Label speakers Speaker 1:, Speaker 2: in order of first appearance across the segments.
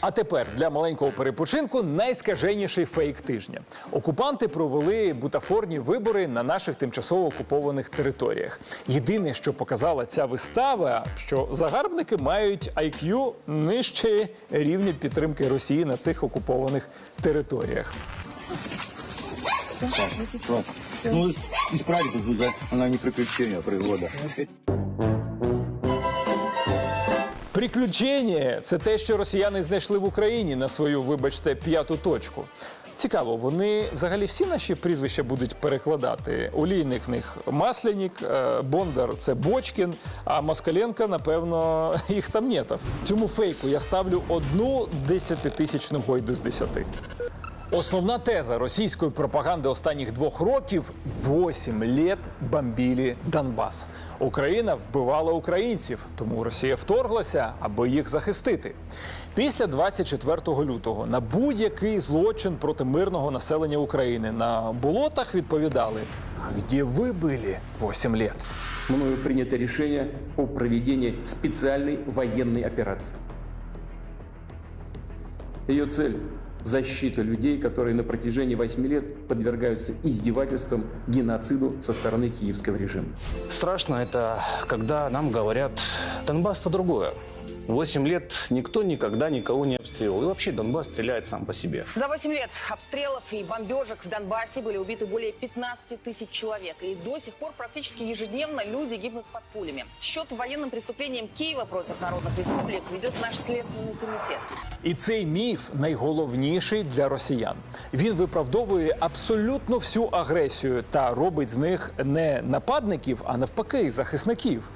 Speaker 1: А тепер для маленького перепочинку найскаженіший фейк тижня. Окупанти провели бутафорні вибори на наших тимчасово окупованих територіях. Єдине, що показала ця вистава, що загарбники мають IQ нижче рівня підтримки Росії на цих окупованих територіях.
Speaker 2: Ну, тут, да? Она не приключение, а пригода.
Speaker 1: Приключення це те, що росіяни знайшли в Україні на свою, вибачте, п'яту точку. Цікаво, вони взагалі всі наші прізвища будуть перекладати. Олійник в них Маслянік, е, Бондар це Бочкін, а Москаленка, напевно, їх там нєтов. Цьому фейку я ставлю одну десятитисячну гойду з десяти. Основна теза російської пропаганди останніх двох років 8 літ бомбили Донбас. Україна вбивала українців, тому Росія вторглася, аби їх захистити. Після 24 лютого на будь-який злочин проти мирного населення України на болотах відповідали: А де ви були 8 літ?
Speaker 3: мною принято решение о проведении специальной военной операции. Ее цель – защита людей, которые на протяжении 8 лет подвергаются издевательствам, геноциду со стороны киевского режима.
Speaker 4: Страшно это, когда нам говорят, Донбасс-то другое. Восемь лет никто никогда никого не обстреливал. И вообще Донбасс стреляет сам по себе.
Speaker 5: За 8 лет обстрелов и бомбежек в Донбассе были убиты более 15 тысяч человек. И до сих пор практически ежедневно люди гибнут под пулями. Счет военным преступлениям Киева против народных республик ведет наш Следственный комитет.
Speaker 1: І цей міф найголовніший для росіян. Він виправдовує абсолютно всю агресію та робить з них не нападників, а навпаки, захисників.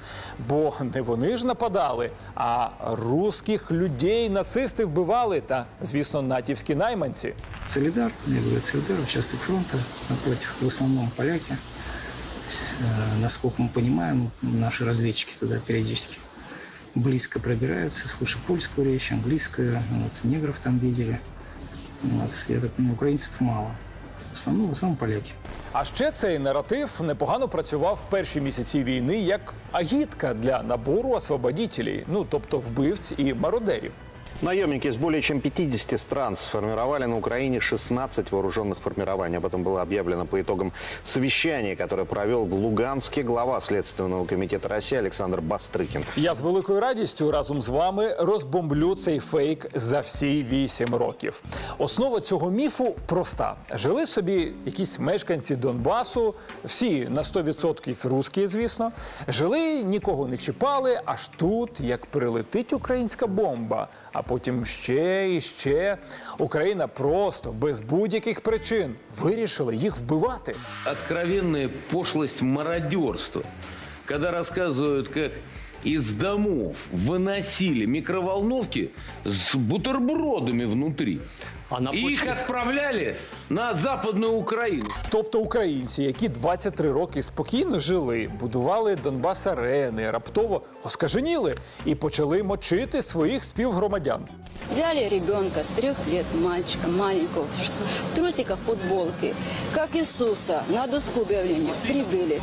Speaker 1: Бо не вони ж нападали, а русських людей нацисти вбивали та, звісно, натівські найманці.
Speaker 6: Солидар, я говорю, Солидар, участок фронта, напротив, в основном поляки. То есть, э, насколько мы понимаем, наши разведчики туда периодически близко пробираются, слыша польскую речь, английскую, вот, негров там видели. Вот, я так понимаю, украинцев мало. В основном, в основном поляки.
Speaker 1: А ще цей наратив непогано працював в перші місяці війни як агітка для набору освободітелів, ну тобто вбивць і мародерів.
Speaker 7: Наемники из более чем 50 стран сформировали на Украине 16 вооруженных формирований. Об этом было объявлено по итогам совещания, которое провел в Луганске глава Следственного комитета России Александр Бастрыкин.
Speaker 1: Я з великою радістю разом з вами розбомблю цей фейк за всі вісім років. Основа цього міфу проста: жили собі якісь мешканці Донбасу, всі на 100% русські, звісно. Жили, нікого не чіпали, аж тут як прилетить українська бомба. А потім ще і ще Україна просто без будь-яких причин вирішила їх вбивати.
Speaker 8: Откровенна пошлость мародерства, коли розказують, как из домов выносили микроволновки с бутербродами внутри. и их отправляли на Западную Украину.
Speaker 1: Тобто українці, які 23 роки спокійно жили, будували Донбас арени, раптово оскаженіли і почали мочити своїх співгромадян.
Speaker 9: Взяли ребенка, трех лет мальчика, маленького, в ш- в трусиках, футболке, как Иисуса, на доску объявления прибыли.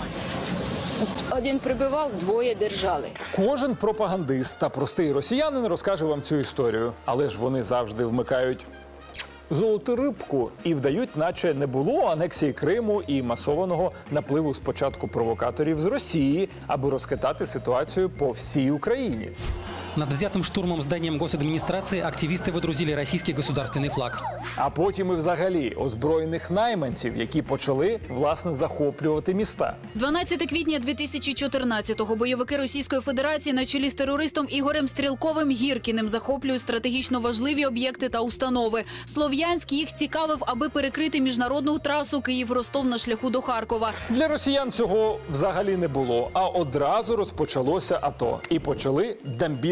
Speaker 9: Один прибивав, двоє держали.
Speaker 1: Кожен пропагандист та простий росіянин розкаже вам цю історію, але ж вони завжди вмикають. Золоту рибку і вдають, наче не було анексії Криму і масованого напливу спочатку провокаторів з Росії, аби розхитати ситуацію по всій Україні.
Speaker 10: Над взятым штурмом зданием госадминистрации активисты выдрузили российский государственный флаг.
Speaker 1: А потім і взагалі озброєних найманців, які почали власне захоплювати міста.
Speaker 11: 12 квітня 2014-го бойовики Російської Федерації на чолі з терористом Ігорем Стрілковим Гіркіним захоплюють стратегічно важливі об'єкти та установи. Слов'янськ їх цікавив, аби перекрити міжнародну трасу Київ-Ростов на шляху до Харкова.
Speaker 1: Для росіян цього взагалі не було. А одразу розпочалося АТО і почали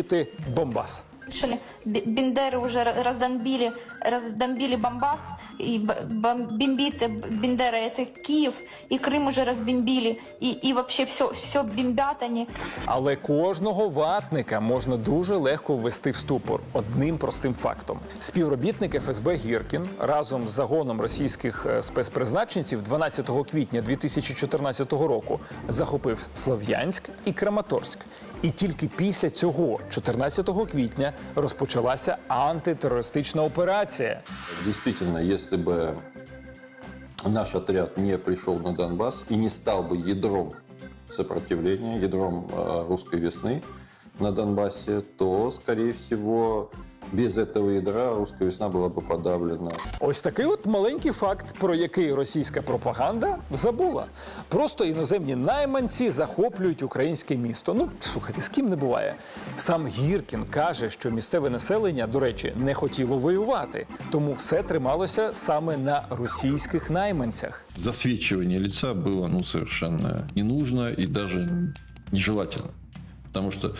Speaker 1: дамбіти Бомбас.
Speaker 12: Слышали, Б- Бендеры уже ра- раздомбили, раздомбили Бомбас, и б- бом- бомбит э, Бендера это Киев, и Крым уже разбомбили, и, и вообще все, все бомбят они.
Speaker 1: Але кожного ватника можна дуже легко ввести в ступор одним простим фактом. Співробітник ФСБ Гіркін разом з загоном російських е, спецпризначенців 12 квітня 2014 року захопив Слов'янськ і Краматорськ. І тільки після цього, 14 квітня, розпочалася антитерористична операція.
Speaker 13: Действительно, если бы наш отряд не пришел на Донбасс и не стал бы ядром сопротивления, ядром э, русской весны на Донбассе, то, скорее всего, без этого ядра русская весна была бы подавлена.
Speaker 1: Ось такий от маленький факт, про який російська пропаганда забула. Просто іноземні найманці захоплюють українське місто. Ну, слухайте, з ким не буває. Сам Гіркін каже, що місцеве населення, до речі, не хотіло воювати, тому все трималося саме на російських найманцях.
Speaker 13: Засвечивание лица было ну, совершенно не нужно и даже нежелательно. Потому что,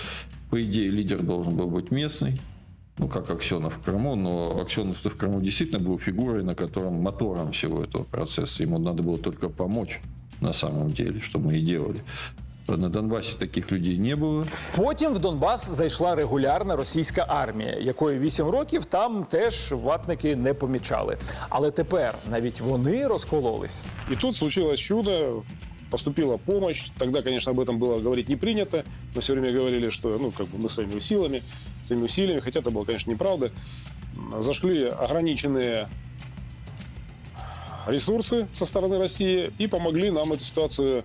Speaker 13: по идее, лидер должен был быть местный, ну, как Аксенов в Крыму, но Аксенов в Крыму действительно был фигурой, на котором мотором всего этого процесса. Ему надо было только помочь на самом деле, что мы и делали. На Донбассе таких людей не было.
Speaker 1: Потім в Донбас зайшла регулярна російська армія, якої 8 років там теж ватники не помічали. Але тепер навіть вони розкололись.
Speaker 14: И тут случилось чудо, поступила помощь. Тогда, конечно, об этом было говорить не принято. Мы все время говорили, что ну, как бы мы своими силами, Своими усилиями, хотя это было, конечно, неправда, зашли ограниченные ресурсы со стороны России и помогли нам эту ситуацию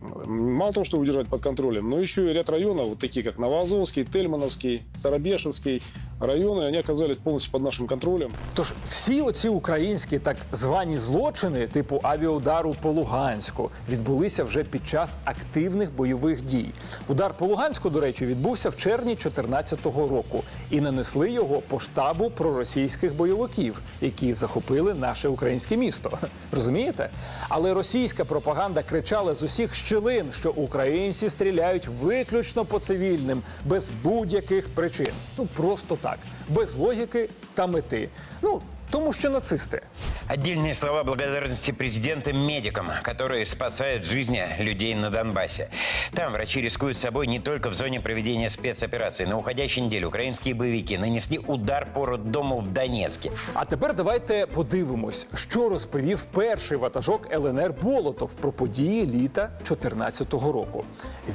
Speaker 14: мало того, что удержать под контролем, но еще и ряд районов, вот такие как Новоазовский, Тельмановский, Старобешевский районы, они оказались полностью под нашим контролем.
Speaker 1: Тож всі оці українські так звані злочини, типу авіаудару по Луганську, відбулися вже під час активних бойових дій. Удар по Луганську, до речі, відбувся в червні 2014 року і нанесли його по штабу проросійських бойовиків, які захопили наше українське місто. Розумієте? Але російська пропаганда кричала з усіх щілин, що українці стріляють виключно по цивільним, без будь-яких причин. Ну просто так, без логіки та мети. Ну тому що нацисти.
Speaker 15: Отдельные слова благодарности президентам-медикам, которые спасают жизни людей на Донбассе. Там врачи рискуют собой не только в зоне проведения спецоперации. На уходящей неделе украинские боевики нанесли удар по роддому в Донецке.
Speaker 1: А тепер давайте подивимось, що розповів перший ватажок ЛНР Болотов про події літа 2014 року.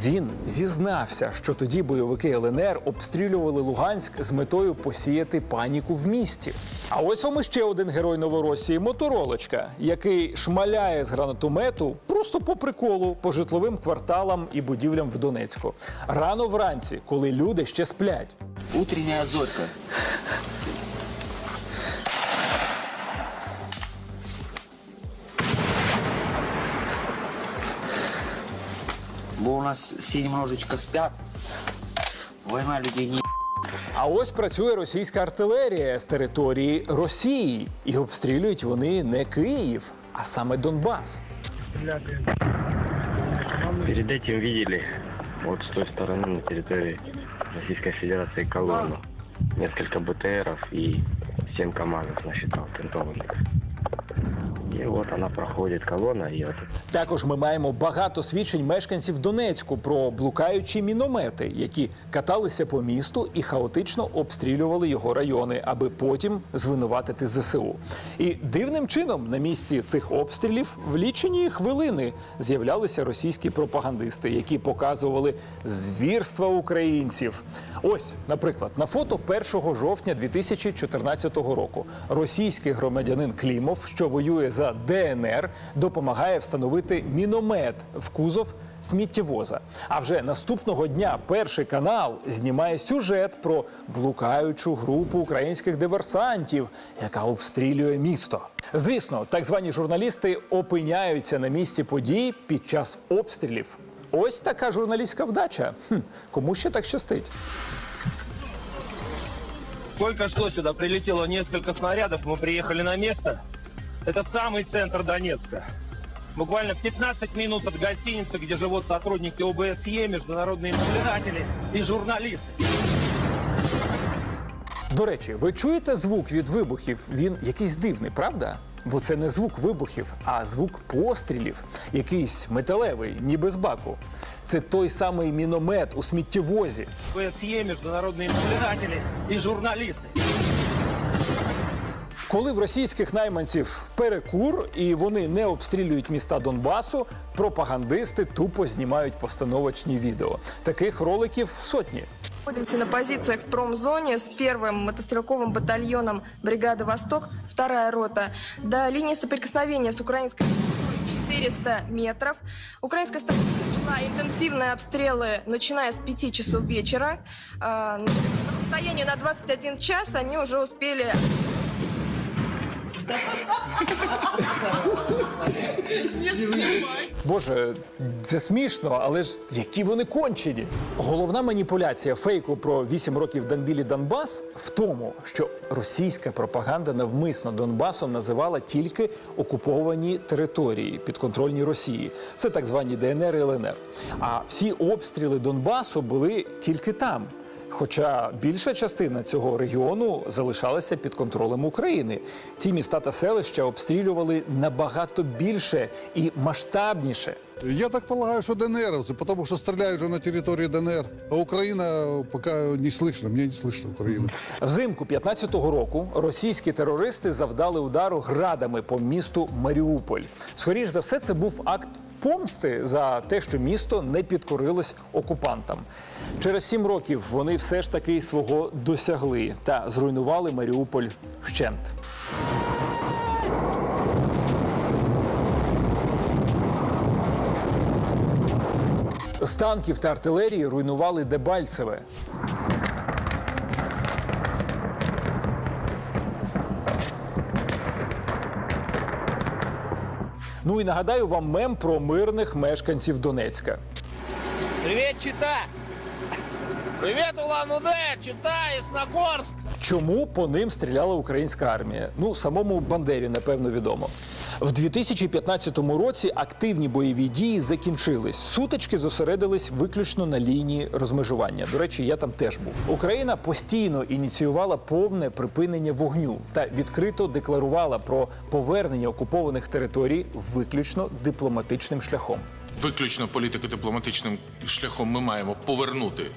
Speaker 1: Він зізнався, що тоді бойовики ЛНР обстрілювали Луганськ з метою посіяти паніку в місті. А ось вам іще один герой Новоросії моторолочка, який шмаляє з гранатомету просто по приколу по житловим кварталам і будівлям в Донецьку. Рано вранці, коли люди ще сплять.
Speaker 2: Утренняя зорька. Бо у нас все немножечко спят. Война людей не
Speaker 1: А ось працює російська артилерія з території Росії, і обстрілюють вони не Київ, а саме Донбас.
Speaker 16: Перед этим видели вот с той стороны на территории Российской Федерации колонну. Несколько БТРов и 7 КАМАЗов насчитал тентованных. И вот она проходит, колонна, и вот
Speaker 1: Також ми маємо багато свідчень мешканців Донецьку про блукаючі міномети, які каталися по місту і хаотично обстрілювали його райони, аби потім звинуватити ЗСУ. І дивним чином на місці цих обстрілів в лічені хвилини з'являлися російські пропагандисти, які показували звірства українців. Ось, наприклад, на фото 1 жовтня 2014 року російський громадянин Клімов, що воює за ДНР, допомагає встановити міномет в кузов сміттєвоза. А вже наступного дня перший канал знімає сюжет про блукаючу групу українських диверсантів, яка обстрілює місто. Звісно, так звані журналісти опиняються на місці подій під час обстрілів. Ось така журналістська вдача. Хм, кому ще так щастить?
Speaker 17: Только что сюда прилетело несколько снарядов, мы приехали на место. Это самый центр Донецка. Буквально 15 минут от гостиницы, где живут сотрудники ОБСЕ, международные наблюдатели и журналисты.
Speaker 1: До речі, ви чуєте звук від вибухів? Він якийсь дивний, правда? Бо це не звук вибухів, а звук пострілів, якийсь металевий, ніби з баку. Це той самий міномет у сміттєвозі.
Speaker 17: ОБСЕ, международные наблюдатели и журналисты.
Speaker 1: Коли в російських найманців перекур і вони не обстрілюють міста Донбасу, пропагандисти тупо знімають постановочні відео. Таких роликів сотні.
Speaker 18: Находимся на позициях в промзоне с первым мотострелковым батальоном бригады «Восток», вторая рота. До линии соприкосновения с украинской территорией 400 метров. Украинская сторона начала интенсивные обстрелы, начиная с 5 часов вечера. А, По состоянию на 21 час они уже успели
Speaker 1: Боже, це смішно, але ж які вони кончені. Головна маніпуляція фейку про 8 років Данбілі Донбас в тому, що російська пропаганда навмисно Донбасом називала тільки окуповані території підконтрольні Росії. Це так звані ДНР і ЛНР. А всі обстріли Донбасу були тільки там. Хоча більша частина цього регіону залишалася під контролем України. Ці міста та селища обстрілювали набагато більше і масштабніше.
Speaker 19: Я так полагаю, что ДНРовцы, потому что стреляют же на территории ДНР. А Украина пока не слышно, мне не слышно Украина.
Speaker 1: Взимку 15-го року російські терористи завдали удару градами по місту Маріуполь. Скоріш за все, це був акт помсти за те, що місто не підкорилось окупантам. Через сім років вони все ж таки свого досягли та зруйнували Маріуполь вщент. З танків та артилерії руйнували Дебальцеве. Ну і нагадаю вам мем про мирних мешканців Донецька.
Speaker 17: Привіт, Чита! Привіт, Улан-Удэ! Чита, Ясногорск!
Speaker 1: Чому по ним стріляла українська армія? Ну, самому Бандері, напевно, відомо. В 2015 році активні бойові дії закінчились. Сутички зосередились виключно на лінії розмежування. До речі, я там теж був. Україна постійно ініціювала повне припинення вогню та відкрито декларувала про повернення окупованих територій виключно дипломатичним шляхом.
Speaker 20: Виключно політико-дипломатичним шляхом ми маємо повернути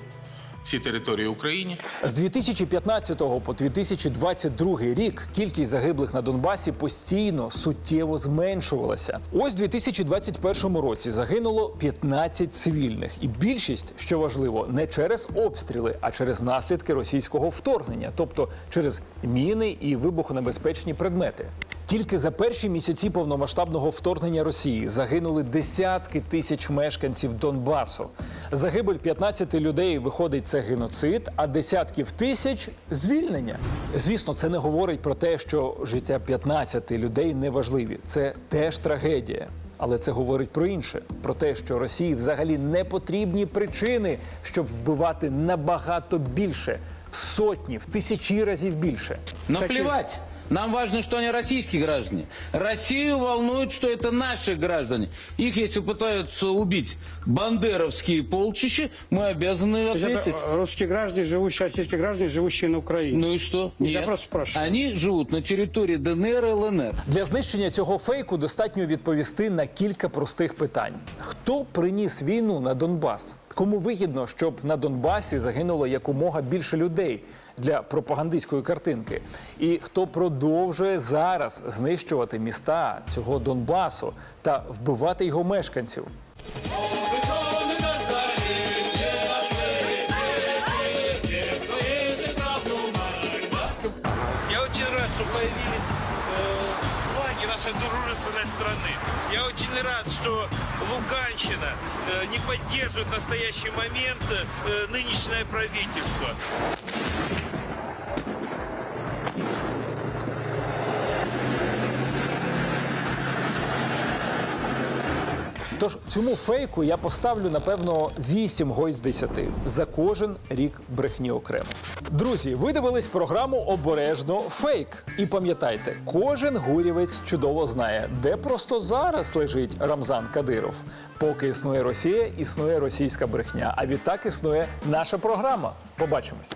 Speaker 20: ці території Україні.
Speaker 1: З 2015 по 2022 рік кількість загиблих на Донбасі постійно суттєво зменшувалася. Ось в 2021 році загинуло 15 цивільних, і більшість, що важливо, не через обстріли, а через наслідки російського вторгнення, тобто через міни і вибухонебезпечні предмети. Тільки за перші місяці повномасштабного вторгнення Росії загинули десятки тисяч мешканців Донбасу. Загибель 15 людей виходить це геноцид, а десятків тисяч звільнення. Звісно, це не говорить про те, що життя 15 людей не важливі. Це теж трагедія. Але це говорить про інше: про те, що Росії взагалі не потрібні причини, щоб вбивати набагато більше, в сотні, в тисячі разів більше.
Speaker 8: Наплевать. Нам важно, что они российские граждане. Россию волнует, что это наши граждане. Их, если пытаются убить бандеровские полчища, мы обязаны ответить.
Speaker 21: русские граждане, живущие, российские граждане, живущие на Украине.
Speaker 8: Ну и что?
Speaker 21: Я
Speaker 8: Нет.
Speaker 21: просто спрашиваю.
Speaker 8: Они живут на территории ДНР и ЛНР.
Speaker 1: Для знищення цього фейку достатньо відповісти на кілька простих питань: хто приніс війну на Донбас? Кому вигідно, щоб на Донбасі загинуло якомога більше людей для пропагандистської картинки? І хто продовжує зараз знищувати міста цього Донбасу та вбивати його мешканців?
Speaker 22: Я очень рад, что появились э, флаги нашей дружественной страны. Я очень рад, что Луганщина э, не поддерживает в настоящий момент э, нынешнее правительство.
Speaker 1: Тож цьому фейку я поставлю напевно 8 гой з 10 за кожен рік брехні окремо. Друзі, ви дивились програму обережно фейк. І пам'ятайте, кожен гурівець чудово знає, де просто зараз лежить Рамзан Кадиров. Поки існує Росія, існує російська брехня. А відтак існує наша програма. Побачимось.